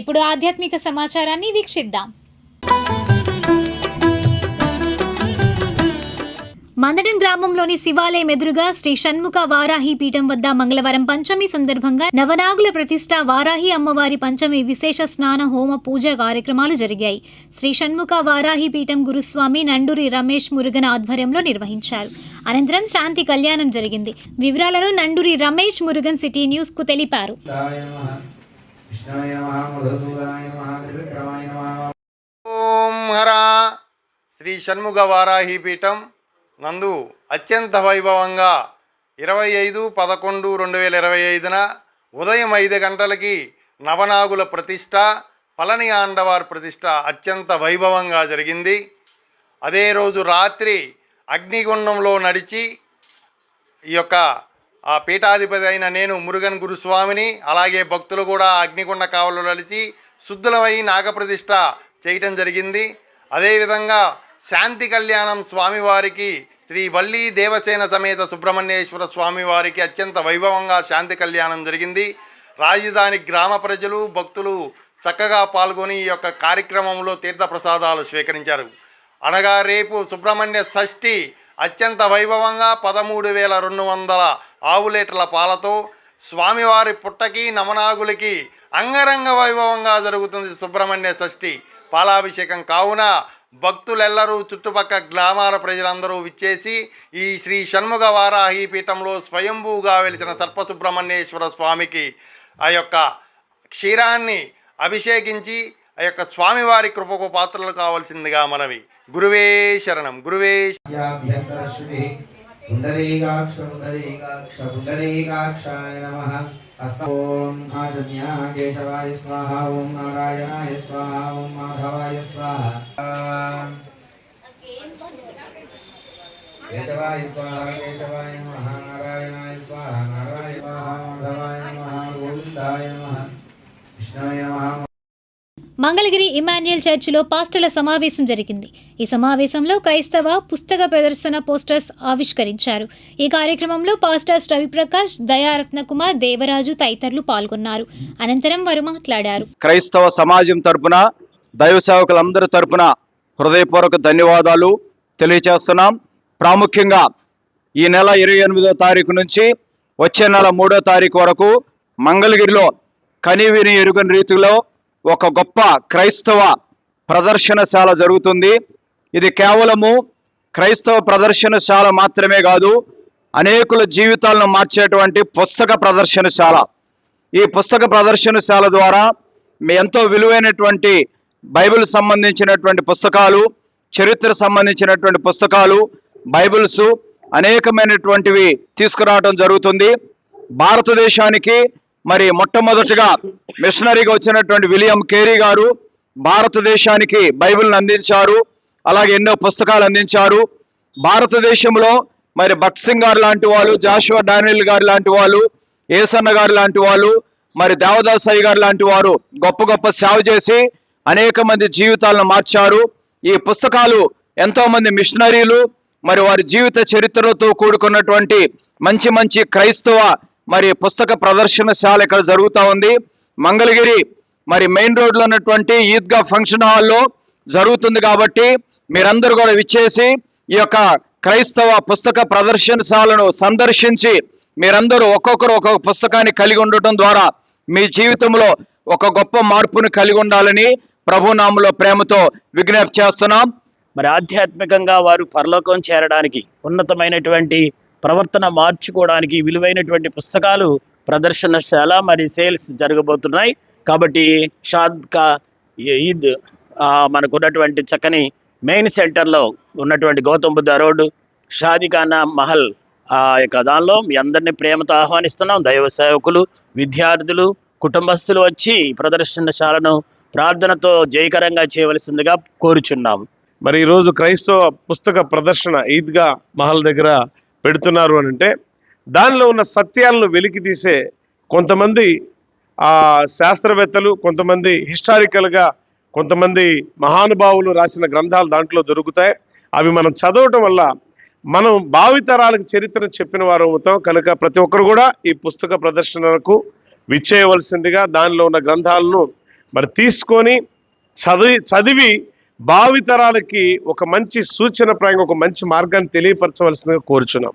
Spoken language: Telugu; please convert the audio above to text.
ఇప్పుడు ఆధ్యాత్మిక సమాచారాన్ని వీక్షిద్దాం. మందడం గ్రామంలోని శివాలయం ఎదురుగా శ్రీ షణ్ముఖ వారాహి పీఠం వద్ద మంగళవారం పంచమి సందర్భంగా నవనాగుల ప్రతిష్ట వారాహి అమ్మవారి పంచమి విశేష స్నాన హోమ పూజ కార్యక్రమాలు జరిగాయి. శ్రీ షణ్ముఖ వారాహి పీఠం గురుస్వామి నండూరి రమేష్ మురుగన్ ఆధ్వర్యంలో నిర్వహించారు. అనంతరం శాంతి కళ్యాణం జరిగింది. వివరాలను నండూరి రమేష్ మురుగన్ సిటీ న్యూస్కు తెలిపారు కృష్ణాయ మధుసూదనాయ త్రివిక్రమాయ ఓం హర శ్రీ షణ్ముఖ వారాహి పీఠం నందు అత్యంత వైభవంగా ఇరవై ఐదు పదకొండు రెండు వేల ఇరవై ఐదున ఉదయం ఐదు గంటలకి నవనాగుల ప్రతిష్ట పళని ఆండవార్ ప్రతిష్ట అత్యంత వైభవంగా జరిగింది. అదే రోజు రాత్రి అగ్నిగుండంలో నడిచి ఈ యొక్క ఆ పీఠాధిపతి అయిన నేను మురుగన్ గురుస్వామిని అలాగే భక్తులు కూడా అగ్నిగుండ కావలు నలిచి శుద్ధులమై నాగప్రతిష్ట చేయటం జరిగింది. అదేవిధంగా శాంతి కళ్యాణం స్వామివారికి శ్రీ వల్లీ దేవసేన సమేత సుబ్రహ్మణ్యేశ్వర స్వామివారికి అత్యంత వైభవంగా శాంతి కళ్యాణం జరిగింది. రాజధాని గ్రామ ప్రజలు భక్తులు చక్కగా పాల్గొని ఈ యొక్క కార్యక్రమంలో తీర్థప్రసాదాలు స్వీకరించారు. అనగా రేపు సుబ్రహ్మణ్య షష్ఠి అత్యంత వైభవంగా పదమూడు వేల రెండు వందల ఆవు లీటర్ల పాలతో స్వామివారి పుట్టకి నమనాగులకి అంగరంగ వైభవంగా జరుగుతుంది సుబ్రహ్మణ్య షష్ఠి. పాలాభిషేకం కావున భక్తులెల్లరూ చుట్టుపక్క గ్రామాల ప్రజలందరూ విచ్చేసి ఈ శ్రీ షణ్ముఖ వారాహి పీఠంలో స్వయంభూగా వెలిసిన సర్పసుబ్రహ్మణ్యేశ్వర స్వామికి ఆ యొక్క క్షీరాన్ని అభిషేకించి ఆ యొక్క స్వామివారి కృపకు పాత్రలు కావాల్సిందిగా మనవి. గురువే శరణం గురువే యాభ్యంతరశ్రుభిः నమః. ఓం ఆజన్యా కేశవాయ స్వాహ ఓం నారాయణాయ స్వాహ ఓం మాధవాయ స్వాహ. కేశవాయ స్వాహ కేశవాయ నమః స్వాహ మాధవాయ నమః గోవిందాయ నమః కృష్ణాయ నమః మంగళగిరి ఇమాన్యుయల్ చర్చిలో పాస్టర్ల సమావేశం జరిగింది. ఈ సమావేశంలో క్రైస్తవ పుస్తక ప్రదర్శన పోస్టర్స్ ఆవిష్కరించారు. ఈ కార్యక్రమంలో పాస్టర్స్ రవిప్రకాష్ దయారత్న కుమార్ దేవరాజు తదితరులు పాల్గొన్నారు. అనంతరం వారు మాట్లాడారు. క్రైస్తవ సమాజం తరపున దైవ సేవకులందరి తరపున హృదయపూర్వక ధన్యవాదాలు తెలియచేస్తున్నాం ప్రాముఖ్యంగా ఈ నెల ఇరవై ఎనిమిదో తారీఖు నుంచి వచ్చే నెల మూడో తారీఖు వరకు మంగళగిరిలో కనివిని ఎరుగని రీతిలో ఒక గొప్ప క్రైస్తవ ప్రదర్శనశాల జరుగుతుంది. ఇది కేవలము క్రైస్తవ ప్రదర్శనశాల మాత్రమే కాదు అనేకుల జీవితాలను మార్చేటువంటి పుస్తక ప్రదర్శనశాల. ఈ పుస్తక ప్రదర్శనశాల ద్వారా మీ ఎంతో విలువైనటువంటి బైబిల్ సంబంధించినటువంటి పుస్తకాలు చరిత్ర సంబంధించినటువంటి పుస్తకాలు బైబిల్స్ అనేకమైనటువంటివి తీసుకురావడం జరుగుతుంది. భారతదేశానికి మరి మొట్టమొదటిగా మిషనరీగా వచ్చినటువంటి విలియం కేరీ గారు భారతదేశానికి బైబిల్ని అందించారు అలాగే ఎన్నో పుస్తకాలు అందించారు. భారతదేశంలో మరి భక్త్ సింగ్ గారు లాంటి వాళ్ళు జాషువా డానియల్ గారు లాంటి వాళ్ళు ఏసన్న గారు లాంటి వాళ్ళు మరి దేవదాస్ అయ్య గారు లాంటి వారు గొప్ప గొప్ప సేవ చేసి అనేక మంది జీవితాలను మార్చారు. ఈ పుస్తకాలు ఎంతో మంది మిషనరీలు మరి వారి జీవిత చరిత్రతో కూడుకున్నటువంటి మంచి మంచి క్రైస్తవ మరి పుస్తక ప్రదర్శనశాల ఇక్కడ జరుగుతూ ఉంది. మంగళగిరి మరి మెయిన్ రోడ్లో ఉన్నటువంటి ఈద్గా ఫంక్షన్ హాల్లో జరుగుతుంది కాబట్టి మీరందరూ కూడా విచ్చేసి ఈ యొక్క క్రైస్తవ పుస్తక ప్రదర్శనశాలను సందర్శించి మీరందరూ ఒక్కొక్కరు ఒక్కొక్క పుస్తకాన్ని కలిగి ఉండటం ద్వారా మీ జీవితంలో ఒక గొప్ప మార్పును కలిగి ఉండాలని ప్రభునామంలో ప్రేమతో విజ్ఞప్తి చేస్తున్నాం. మరి ఆధ్యాత్మికంగా వారు పరలోకం చేరడానికి ఉన్నతమైనటువంటి ప్రవర్తన మార్చుకోవడానికి విలువైనటువంటి పుస్తకాలు ప్రదర్శనశాల మరి సేల్స్ జరగబోతున్నాయి. కాబట్టి షాద్ కా ఈద్ మనకున్నటువంటి చక్కని మెయిన్ సెంటర్లో ఉన్నటువంటి గౌతమ్ బుద్ధ రోడ్డు షాదిఖానా మహల్ ఆ యొక్క దానిలో మీ అందరినీ ప్రేమతో ఆహ్వానిస్తున్నాం. దైవ సేవకులు విద్యార్థులు కుటుంబస్తులు వచ్చి ప్రదర్శనశాలను ప్రార్థనతో జయకరంగా చేయవలసిందిగా కోరుచున్నాం. మరి ఈరోజు క్రైస్తవ పుస్తక ప్రదర్శన ఈద్గా మహల్ దగ్గర పెడుతున్నారు అని అంటే దానిలో ఉన్న సత్యాలను వెలికి తీసే కొంతమంది శాస్త్రవేత్తలు కొంతమంది హిస్టారికల్గా కొంతమంది మహానుభావులు రాసిన గ్రంథాలు దాంట్లో దొరుకుతాయి. అవి మనం చదవటం వల్ల మనం భావితరాలకు చరిత్రను చెప్పిన వారు అవుతాం. కనుక ప్రతి ఒక్కరు కూడా ఈ పుస్తక ప్రదర్శనకు విచ్చేయవలసిందిగా దానిలో ఉన్న గ్రంథాలను మరి తీసుకొని చదివి చదివి భావితరాలకి ఒక మంచి సూచన ప్రాయంగా ఒక మంచి మార్గాన్ని తెలియపరచవలసిందిగా కోరుచున్నాం.